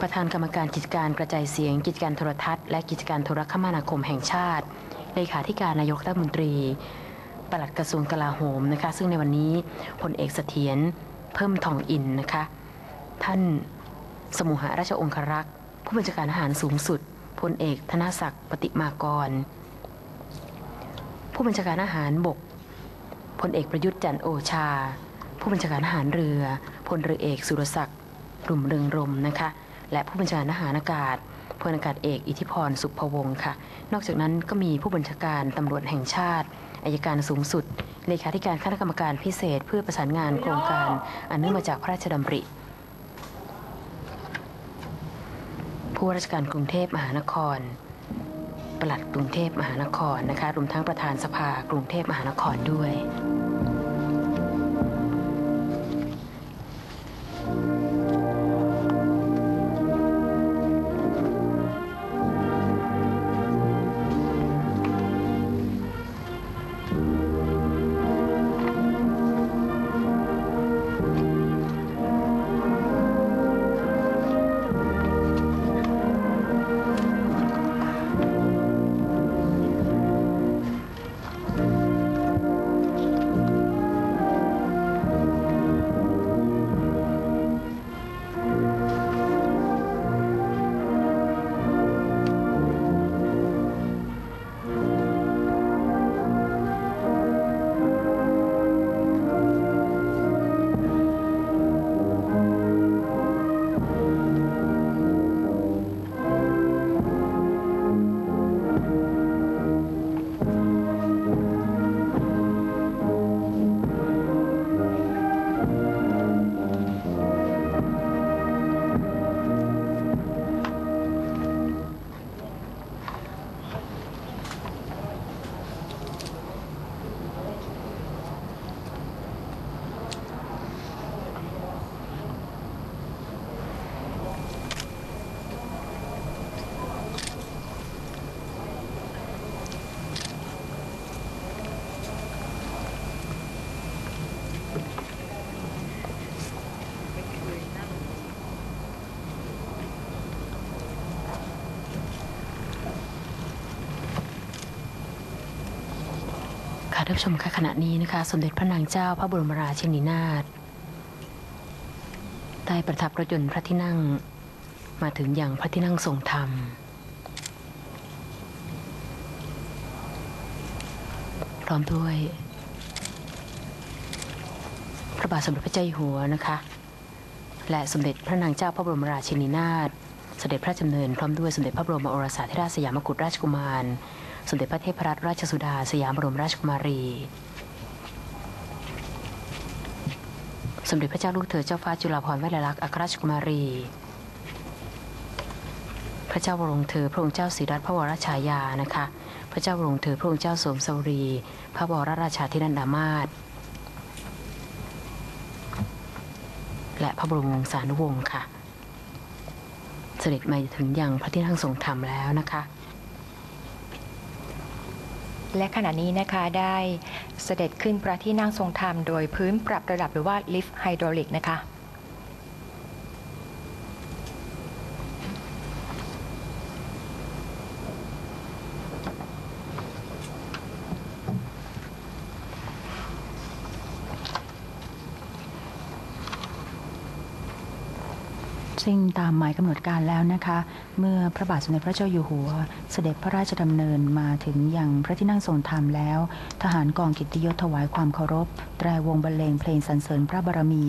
ประธานกรรมการกิจการกระจายเสียง กิจการโทรทัศน์และกิจการโทรคมนาคมแห่งชาติ เลขาธิการนายกรัฐมนตรี ปลัดกระทรวงกลาโหมนะคะ ซึ่งในวันนี้พลเอกเสถียรเพิ่มทองอินนะคะ ท่านสมุหราชองครักษ์ ผู้บัญชาการทหารสูงสุดพลเอกธนศักดิ์ปฏิมากร ผู้บัญชาการทหารบกพลเอกประยุทธ์จันทร์โอชา ผู้บัญชาการทหารเรือพลเรือเอกสุรศักดิ์รุ่มเรืองรมนะคะ และผู้บัญชาการทหารอากาศพลอากาศเอกอิทธิพรสุภวงศ์ค่ะ นอกจากนั้นก็มีผู้บัญชาการตำรวจแห่งชาติอายการสูงสุด เลขาธิการคณะกรรมการพิเศษ เพื่อประสานงานโครงการอันเนื่องมาจากพระราชดำริ ผู้ราชการกรุงเทพมหานคร ปลัดกรุงเทพมหานครนะคะ รวมทั้งประธานสภากรุงเทพมหานครด้วย ท่านผู้ชมคะขณะนี้นะคะ สมเด็จพระนางเจ้าพระบรมราชินีนาถได้ประทับรถยนต์พระที่นั่งมาถึงอย่างพระที่นั่งทรงธรรม พร้อมด้วย พระบาทสมเด็จพระเจ้าอยู่หัวนะคะ และสมเด็จพระนางเจ้าพระบรมราชินีนาถเสด็จพระราชดำเนินพร้อมด้วยสมเด็จพระบรมโอรสาธิราชสยามกุฎราชกุมาร สมเด็จพระเทพรัตนราชสุดา สยามบรมราชกุมารี สมเด็จพระเจ้าลูกเธอเจ้าฟ้าจุฬาภรณ์วลัยลักษณ์อัครราชกุมารี พระเจ้าวรวงเธอพระองค์เจ้าศรีรัตนพระวรชายานะคะ พระเจ้าวรวงเธอพระองค์เจ้าสมสวรี พระบรราชาธินันดามาศและพระบรมวงศานุวงศ์ค่ะ เสด็จมาถึงยังพระที่นั่งทรงธรรมแล้วนะคะ และขณะนี้นะคะได้เสด็จขึ้นพระที่นั่งทรงธรรมโดยพื้นปรับระดับหรือว่าลิฟต์ไฮดรอลิกนะคะ ซึ่งตามหมายกำหนดการแล้วนะคะ เมื่อพระบาทสมเด็จพระเจ้าอยู่หัว เสด็จพระราชดำเนินมาถึงยังพระที่นั่งทรงธรรมแล้ว ทหารกองกิตติยศถวายความเคารพแตรวงบรรเลงเพลงสรรเสริญพระบารมี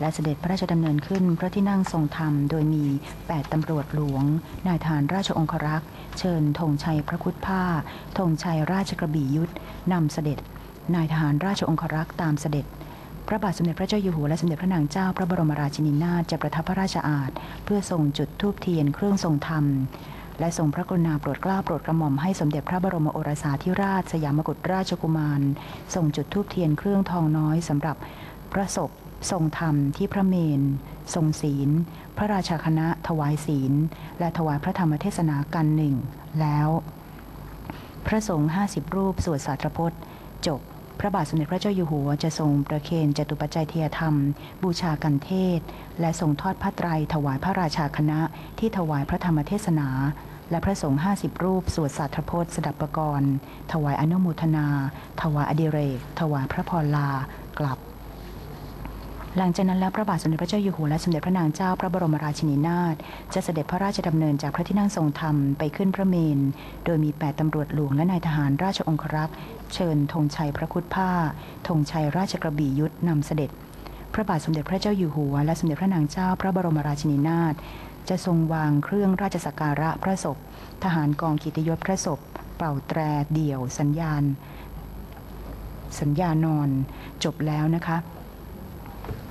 และเสด็จพระราชดำเนินขึ้นพระที่นั่งทรงธรรม โดยมี 8ตำรวจหลวง นายทหารราชองครักษ์เชิญธงชัยพระคุดผ้าธงชัยราชกระบี่ยุทธนำเสด็จ นายทหารราชองครักษ์ตามเสด็จ พระบาทสมเด็จพระเจ้าอยู่หัวและสมเด็จพระนางเจ้าพระบรมราชินีนาถจะประทับพระราชอาณเพื่อทรงจุดธูปเทียนเครื่องทรงธรรม และทรงพระกรุณาโปรดเกล้าโปรดกระหม่อมให้สมเด็จพระบรมโอรสาธิราชสยามกุฎราชกุมารทรงจุดธูปเทียนเครื่องทองน้อยสำหรับพระศพทรงธรรมที่พระเมน ทรงศีล พระราชาคณะถวายศีล และถวายพระธรรมเทศนากันหนึ่งแล้ว พระสงฆ์ห้าสิบรูปสวดสาธรพจน์จบ พระบาทสมเด็จพระเจ้าอยู่หัวจะทรงประเคนจตุปัจจัยเทียธรรม บูชากันเทศ และทรงทอดพระไตรถวายพระราชาคณะ ที่ถวายพระธรรมเทศนา และพระสงฆ์50 รูป สวดสาธพจน์สดับประกรณ์ถวายอนุโมทนา ถวายอดิเรก ถวายพระพรลากลับ หลังจากนั้นแล้วพระบาทสมเด็จพระเจ้าอยู่หัวและสมเด็จพระนางเจ้าพระบรมราชินีนาถจะเสด็จพระราชดำเนินจากพระที่นั่งทรงธรรมไปขึ้นพระเมน โดยมี8ตำรวจหลวงและนายทหารราชองครักษ์เชิญธงชัยพระคุดผ้าธงชัยราชกระบี่ยุทธนำเสด็จ พระบาทสมเด็จพระเจ้าอยู่หัว และสมเด็จพระนางเจ้าพระบรมราชินีนาถจะทรงวางเครื่องราชสักการะพระศพ ทหารกองกิตยศพระศพ เป่าแตรเดี่ยว สัญญาณ สัญญานอน จบแล้วนะคะ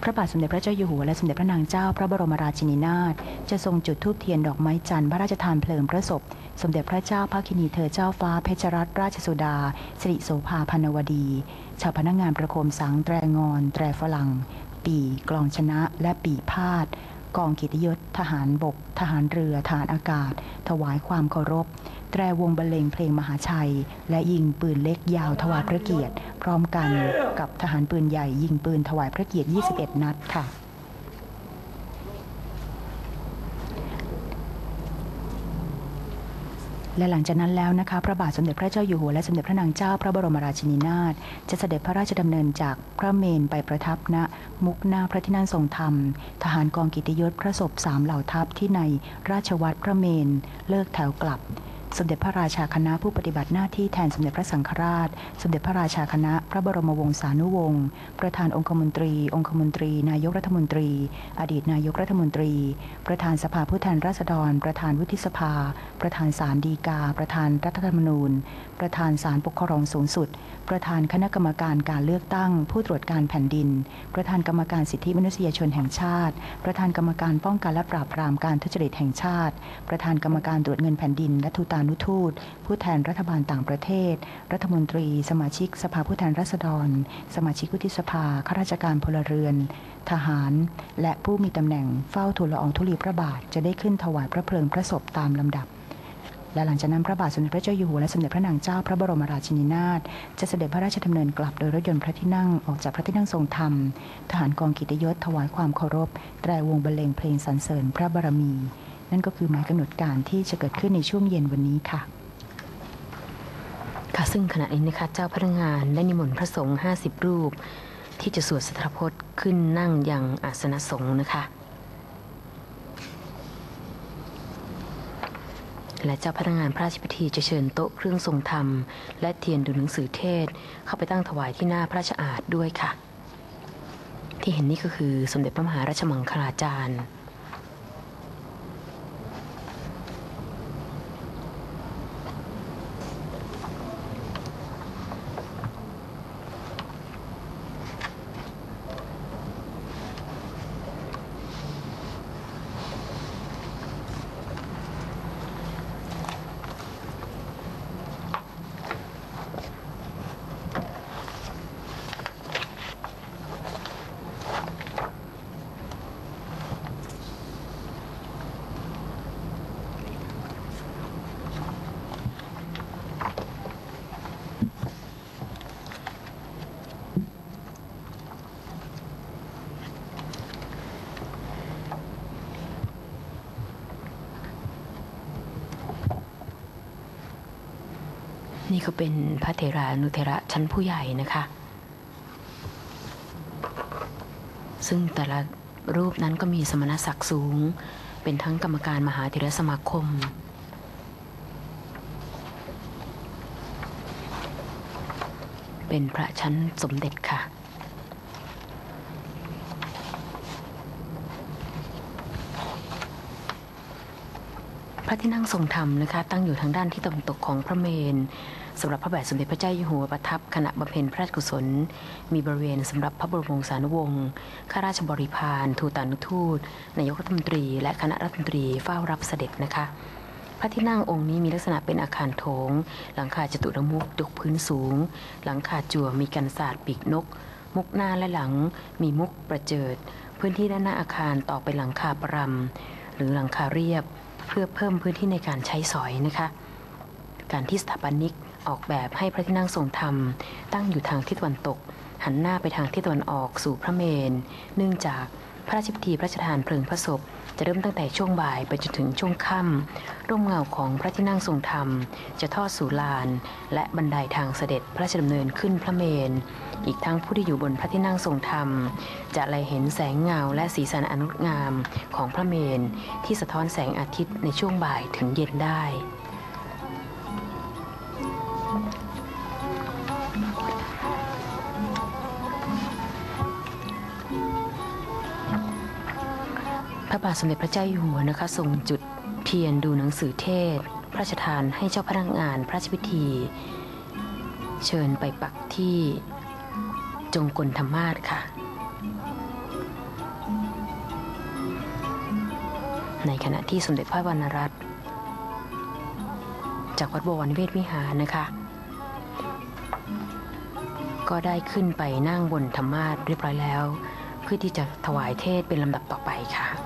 พระบาทสมเด็จพระเจ้าอยู่หัวและสมเด็จพระนางเจ้าพระบรมราชินีนาถจะทรงจุดธูปเทียนดอกไม้จันทร์พระราชทานเพลิงพระศพ สมเด็จพระเจ้าภาคินีเธอเจ้าฟ้าเพชรรัตนราชสุดาสิริโสภาพันวดี ชาวพนักงานประโคมสังแตรงอน แตรฝรั่ง ปีกลองชนะและปีพาดกองกิตยศ ทหารบก ทหารเรือ ทหารอากาศ ถวายความเคารพ ตรวงบรรเลงเพลงมหาชัย และยิงปืนเล็กยาวถวายพระเกียรติ พร้อมกันกับทหารปืนใหญ่ยิงปืนถวายพระเกียรติ 21 นัดค่ะและหลังจากนั้นแล้วนะคะพระบาทสมเด็จพระเจ้าอยู่หัวและสมเด็จพระนางเจ้าพระบรมราชินีนาถจะเสด็จพระราชดำเนินจากพระเมนไปประทับณมุกหน้าพระที่นั่งทรงธรรม ทหารกองกิตยศพระศพสามเหล่าทัพที่ในราชวัตรพระเมน เลิกแถวกลับ สมเด็จพระราชาคณะผู้ปฏิบัติหน้าที่แทนสมเด็จพระสังฆราช สมเด็จพระราชาคณะ พระบรมวงศานุวงศ์ ประธานองคมนตรี องคมนตรี นายกรัฐมนตรี อดีตนายกรัฐมนตรี ประธานสภาผู้แทนราษฎร ประธานวุฒิสภา ประธานศาลฎีกา ประธานรัฐธรรมนูญ ประธานศาลปกครองสูงสุด ประธานคณะกรรมการการเลือกตั้ง ผู้ตรวจการแผ่นดิน ประธานกรรมการสิทธิมนุษยชนแห่งชาติ ประธานกรรมการป้องกันและปราบปรามการทุจริตแห่งชาติ ประธานกรรมการตรวจเงินแผ่นดินและทูตานุทูต ผู้แทนรัฐบาลต่างประเทศ รัฐมนตรี สมาชิกสภาผู้แทนราษฎร สมาชิกวุฒิสภาข้าราชการพลเรือน ทหาร และผู้มีตำแหน่งเฝ้าทูลละอองธุลีพระบาทจะได้ขึ้นถวายพระเพลิงพระศพตามลำดับและหลังจากนั้นพระบาทสมเด็จพระเจ้าอยู่หัวและสมเด็จพระนางเจ้าพระบรมราชินีนาถจะเสด็จพระราชดำเนินกลับโดยรถยนต์พระที่นั่งออกจากพระที่นั่งทรงธรรม ทหารกองกิตยศถวายความเคารพแตรวงบรรเลงเพลงสรรเสริญพระบารมี นั่นก็คือหมายกำหนดการที่จะเกิดขึ้นในช่วงเย็นวันนี้ค่ะค่ะซึ่งขณะนี้นะคะเจ้าพนักงานได้นิมนต์พระสงฆ์50 รูป ที่จะสวดสถาพจน์ขึ้นนั่งยังอาสนะสงฆ์นะคะ และเจ้าพนักงานพระราชพิธีจะเชิญโต๊ะเครื่องทรงธรรม และเทียนดูหนังสือเทศ เข้าไปตั้งถวายที่หน้าพระราชอาณด้วยค่ะ ที่เห็นนี่ก็คือสมเด็จพระมหาราชมังคลาจารย์ นี่ก็เป็นพระเทรานุเทระชั้นผู้ใหญ่นะคะ ซึ่งแต่ละรูปนั้นก็มีสมณศักดิ์สูง เป็นทั้งกรรมการมหาเทรสมาคม เป็นพระชั้นสมเด็จค่ะ พ ระที่นั่งทรงธรรมนะคะ ตั้งอยู่ทางด้านที่ตะวันตกของพระเมนสำหรับพระบาทสมเด็จพระเจ้าอยู่หัวประทับขณะบำเพ็ญพระราชกุศล มีบริเวณสำหรับพระบรมวงศานุวงศ์ข้าราชบริพารทูตานุทูตนายกรัฐมนตรี และคณะรัฐมนตรีเฝ้ารับเสด็จนะคะ พระที่นั่งองค์นี้มีลักษณะเป็นอาคารโถง หลังคาจตุรมุขยกพื้นสูง หลังคาจั่วมีกันศาสตร์ปีกนก มุกหน้าและหลัง มีมุกประเจิด พื้นที่ด้านหน้าอาคารต่อไปหลังคาปรำหรือหลังคาเรียบ พื่อเพิ่มพื้นที่ในการใช้สอยนะคะ การที่สถาปนิกออกแบบให้พระที่นั่งทรงธรรม ตั้งอยู่ทางทิศตะวันตก หันหน้าไปทางทิศตะวันออกสู่พระเมรุเนื่องจากพระราชพิธีพระราชทานเพลิงพระศพ จะเริ่มตั้งแต่ช่วงบ่ายไปจนถึงช่วงค่ำร่มเงาของพระที่นั่งทรงธรรม จะทอดสู่ลาน และบันไดทางเสด็จพระราชดำเนินขึ้นพระเมรุอีกทั้งผู้ที่อยู่บนพระที่นั่งทรงธรรม จะไลเห็นแสงเงาและสีสันอนุงามของพระเมรุที่สะท้อนแสงอาทิตย์ในช่วงบ่ายถึงเย็นได้ ระบาทสมเด็จพระเจ้าอยู่หัวนะคะทรงจุดเทียนดูหนังสือเทศ พระราชทานให้เจ้าพนักงานพระราชพิธี เชิญไปปักที่จงกลธรรมาสค่ะ ในขณะที่สมเด็จพระวรรณรัตน์จากวัดบวรนิเวศวิหารนะคะ ก็ได้ขึ้นไปนั่งบนธรรมาสเรียบร้อยแล้ว เพื่อที่จะถวายเทศเป็นลำดับต่อไปค่ะ